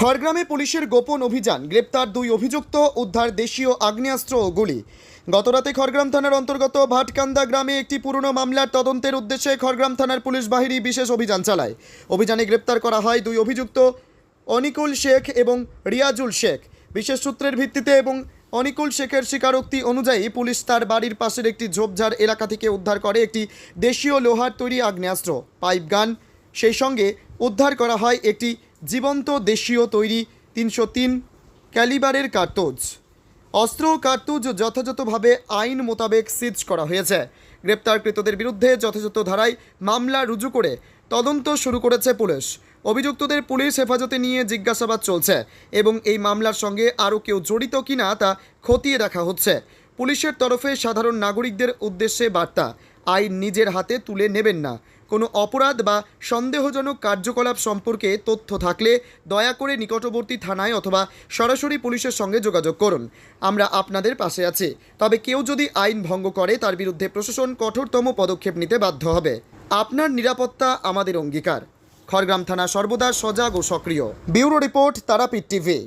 খড়গ্রামে পুলিশের গোপন অভিযান, গ্রেপ্তার দুই অভিযুক্ত, উদ্ধার দেশীয় আগ্নেয়াস্ত্র ও গুলি। গতরাতে খড়গ্রাম থানার অন্তর্গত ভাটকান্দা গ্রামে একটি পুরনো মামলার তদন্তের উদ্দেশ্যে খড়গ্রাম থানার পুলিশ বাহিনী বিশেষ অভিযান চালায়। অভিযানে গ্রেপ্তার করা হয় দুই অভিযুক্ত, অনিকুল শেখ এবং রিয়াজুল শেখ। বিশেষ সূত্রের ভিত্তিতে এবং অনিকুল শেখের স্বীকারোক্তি অনুযায়ী পুলিশ তার বাড়ির পাশের একটি ঝোপঝাড় এলাকা থেকে উদ্ধার করে একটি দেশীয় লোহার তৈরি আগ্নেয়াস্ত্র, পাইপ গান, সেই সঙ্গে উদ্ধার করা হয় একটি জীবন্ত দেশীয় তৈরি তিনশো তিন ক্যালিবারের কার্তুজ। অস্ত্র কার্তুজ যথাযথভাবে আইন মোতাবেক সিজ করা হয়েছে। গ্রেপ্তারকৃতদের বিরুদ্ধে যথাযথ ধারায় মামলা রুজু করে তদন্ত শুরু করেছে পুলিশ। অভিযুক্তদের পুলিশ হেফাজতে নিয়ে জিজ্ঞাসাবাদ চলছে এবং এই মামলার সঙ্গে আরও কেউ জড়িত কিনা তা খতিয়ে দেখা হচ্ছে। পুলিশের তরফে সাধারণ নাগরিকদের উদ্দেশ্যে বার্তা। আইন নিজের হাতে তুলে নেবেন না। কোনো অপরাধ বা সন্দেহজনক কার্যকলাপ সম্পর্কে তথ্য থাকলে দয়া করে নিকটবর্তী থানায় অথবা সরাসরি পুলিশের সঙ্গে যোগাযোগ করুন। আমরা আপনাদের পাশে আছি। তবে কেউ যদি আইন ভঙ্গ করে, তার বিরুদ্ধে প্রশাসন কঠোরতম পদক্ষেপ নিতে বাধ্য হবে। আপনার নিরাপত্তা আমাদের অঙ্গীকার। খড়গ্রাম থানা সর্বদা সজাগ ও সক্রিয়। Bureau report, Tarapith TV.